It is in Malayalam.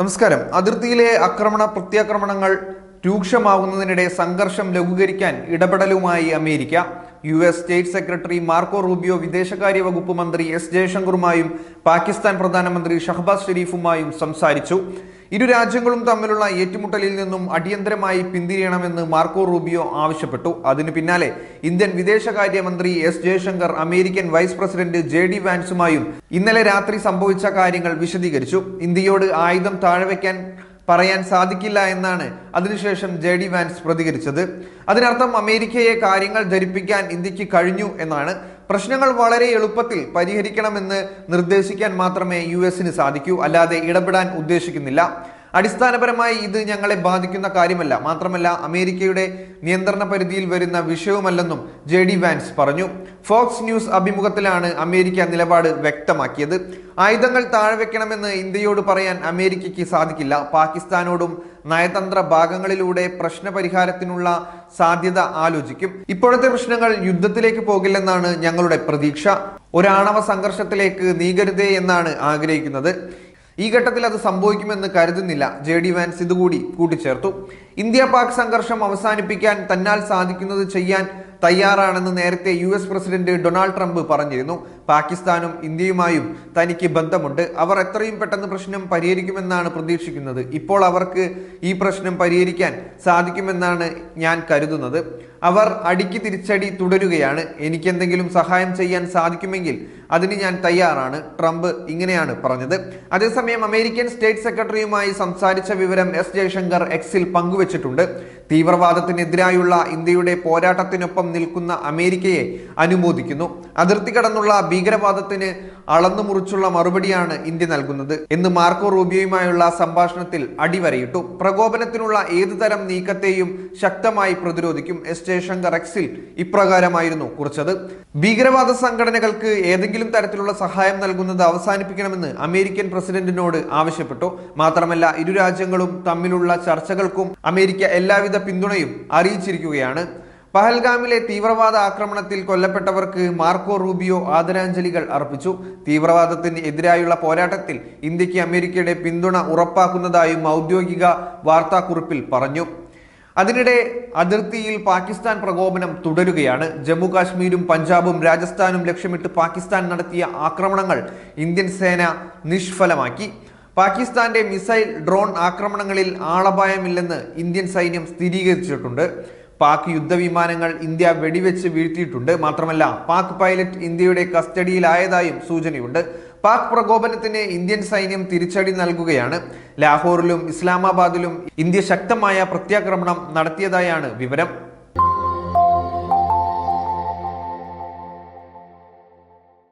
നമസ്കാരം. അതിർത്തിയിലെ ആക്രമണ പ്രത്യാക്രമണങ്ങൾ രൂക്ഷമാകുന്നതിനിടെ സംഘർഷം ലഘൂകരിക്കാൻ ഇടപെടലുമായി America. U S state secretary Marco Rubio വിദേശകാര്യ വകുപ്പ് മന്ത്രി എസ് ജയശങ്കറുമായും പാകിസ്ഥാൻ പ്രധാനമന്ത്രി ഷഹബാസ് ഷെരീഫുമായും സംസാരിച്ചു. ഇരു രാജ്യങ്ങളും തമ്മിലുള്ള ഏറ്റുമുട്ടലിൽ നിന്നും അടിയന്തരമായി പിന്തിരിയണമെന്ന് മാർക്കോ റൂബിയോ ആവശ്യപ്പെട്ടു. അതിനു പിന്നാലെ ഇന്ത്യൻ വിദേശകാര്യമന്ത്രി S Jaishankar American vice president J D വാൻസുമായും ഇന്നലെ രാത്രി സംഭവിച്ച കാര്യങ്ങൾ വിശദീകരിച്ചു. ഇന്ത്യയോട് ആയുധം താഴെവെക്കാൻ പറയാൻ സാധിക്കില്ല എന്നാണ് അതിനുശേഷം ജെ ഡി വാൻസ് പ്രതികരിച്ചത്. അതിനർത്ഥം അമേരിക്കയെ കാര്യങ്ങൾ ധരിപ്പിക്കാൻ ഇന്ത്യയ്ക്ക് കഴിഞ്ഞു എന്നാണ് പ്രശ്നങ്ങൾ വളരെ എളുപ്പത്തിൽ പരിഹരിക്കണമെന്ന് നിർദ്ദേശിക്കാൻ മാത്രമേ യു എസിന് സാധിക്കൂ. അല്ലാതെ ഇടപെടാൻ ഉദ്ദേശിക്കുന്നില്ല. അടിസ്ഥാനപരമായി ഇത് ഞങ്ങളെ ബാധിക്കുന്ന കാര്യമല്ല. മാത്രമല്ല അമേരിക്കയുടെ നിയന്ത്രണ പരിധിയിൽ വരുന്ന വിഷയവുമല്ലെന്നും ജെ ഡി വാൻസ് പറഞ്ഞു. ഫോക്സ് ന്യൂസ് അഭിമുഖത്തിലാണ് അമേരിക്ക നിലപാട് വ്യക്തമാക്കിയത്. ആയുധങ്ങൾ താഴെ വെക്കണമെന്ന് ഇന്ത്യയോട് പറയാൻ അമേരിക്കയ്ക്ക് സാധിക്കില്ല. പാകിസ്ഥാനോടും നയതന്ത്ര ഭാഗങ്ങളിലൂടെ പ്രശ്നപരിഹാരത്തിനുള്ള സാധ്യത ആലോചിക്കും. ഇപ്പോഴത്തെ പ്രശ്നങ്ങൾ യുദ്ധത്തിലേക്ക് പോകില്ലെന്നാണ് ഞങ്ങളുടെ പ്രതീക്ഷ. ഒരാണവ സംഘർഷത്തിലേക്ക് നീങ്ങരുതേ എന്നാണ് ആഗ്രഹിക്കുന്നത്. ഈ ഘട്ടത്തിൽ അത് സംഭവിക്കുമെന്ന് കരുതുന്നില്ല. ജെ ഡി വാൻസ് ഇതുകൂടി കൂട്ടിച്ചേർത്തു. ഇന്ത്യ പാക് സംഘർഷം അവസാനിപ്പിക്കാൻ തന്നാൽ സാധിക്കുന്നത് ചെയ്യാൻ തയ്യാറാണെന്ന് നേരത്തെ യു പ്രസിഡന്റ് ഡൊണാൾഡ് ട്രംപ് പറഞ്ഞിരുന്നു. പാകിസ്ഥാനും ഇന്ത്യയുമായും തനിക്ക് ബന്ധമുണ്ട്. അവർ എത്രയും പെട്ടെന്ന് പ്രശ്നം പരിഹരിക്കുമെന്നാണ് പ്രതീക്ഷിക്കുന്നത്. ഇപ്പോൾ അവർക്ക് ഈ പ്രശ്നം പരിഹരിക്കാൻ സാധിക്കുമെന്നാണ് ഞാൻ കരുതുന്നത്. അവർ അടിക്ക് തിരിച്ചടി തുടരുകയാണ്. എനിക്കെന്തെങ്കിലും സഹായം ചെയ്യാൻ സാധിക്കുമെങ്കിൽ അതിന് ഞാൻ തയ്യാറാണ് ട്രംപ് ഇങ്ങനെയാണ് പറഞ്ഞത്. അതേസമയം അമേരിക്കൻ സ്റ്റേറ്റ് സെക്രട്ടറിയുമായി സംസാരിച്ച വിവരം എസ് ജയശങ്കർ എക്സിൽ പങ്കുവച്ചിട്ടുണ്ട്. തീവ്രവാദത്തിനെതിരായുള്ള ഇന്ത്യയുടെ പോരാട്ടത്തിനൊപ്പം നിൽക്കുന്ന അമേരിക്കയെ അനുമോദിക്കുന്നു. അതിർത്തി കടന്നുള്ള ഭീകരവാദത്തിന് അളന്നു മുറിച്ചുള്ള മറുപടിയാണ് ഇന്ത്യ നൽകുന്നത് എന്ന് മാർക്കോ റൂബിയോയുമായുള്ള സംഭാഷണത്തിൽ അടിവരയിട്ടു. പ്രകോപനത്തിനുള്ള ഏതു തരം നീക്കത്തെയും ശക്തമായി പ്രതിരോധിക്കും എസ് ജയശങ്കർ എക്സിൽ ഇപ്രകാരമായിരുന്നു കുറിച്ചത്. ഭീകരവാദ സംഘടനകൾക്ക് ഏതെങ്കിലും തരത്തിലുള്ള സഹായം നൽകുന്നത് അവസാനിപ്പിക്കണമെന്ന് അമേരിക്കൻ പ്രസിഡന്റിനോട് ആവശ്യപ്പെട്ടു. മാത്രമല്ല ഇരു രാജ്യങ്ങളും തമ്മിലുള്ള ചർച്ചകൾക്കും അമേരിക്ക എല്ലാവിധ പിന്തുണയും അറിയിച്ചിരിക്കുകയാണ്. പഹൽഗാമിലെ തീവ്രവാദ ആക്രമണത്തിൽ കൊല്ലപ്പെട്ടവർക്ക് മാർക്കോ റൂബിയോ ആദരാഞ്ജലികൾ അർപ്പിച്ചു. തീവ്രവാദത്തിന് എതിരായുള്ള പോരാട്ടത്തിൽ ഇന്ത്യയ്ക്ക് അമേരിക്കയുടെ പിന്തുണ ഉറപ്പാക്കുന്നതായും ഔദ്യോഗിക വാർത്താക്കുറിപ്പിൽ പറഞ്ഞു. അതിനിടെ അതിർത്തിയിൽ പാകിസ്ഥാൻ പ്രകോപനം തുടരുകയാണ്. ജമ്മു കാശ്മീരും പഞ്ചാബും രാജസ്ഥാനും ലക്ഷ്യമിട്ട് പാകിസ്ഥാൻ നടത്തിയ ആക്രമണങ്ങൾ ഇന്ത്യൻ സേന നിഷ്ഫലമാക്കി. പാകിസ്ഥാന്റെ മിസൈൽ ഡ്രോൺ ആക്രമണങ്ങളിൽ ആളപായമില്ലെന്ന് ഇന്ത്യൻ സൈന്യം സ്ഥിരീകരിച്ചിട്ടുണ്ട്. പാക് യുദ്ധവിമാനങ്ങൾ ഇന്ത്യ വെടിവെച്ച് വീഴ്ത്തിയിട്ടുണ്ട്. മാത്രമല്ല പാക് പൈലറ്റ് ഇന്ത്യയുടെ കസ്റ്റഡിയിലായതായും സൂചനയുണ്ട്. പാക് പ്രകോപനത്തിന് ഇന്ത്യൻ സൈന്യം തിരിച്ചടി നൽകുകയാണ്. ലാഹോറിലും ഇസ്ലാമാബാദിലും ഇന്ത്യ ശക്തമായ പ്രത്യാക്രമണം നടത്തിയതായാണ് വിവരം.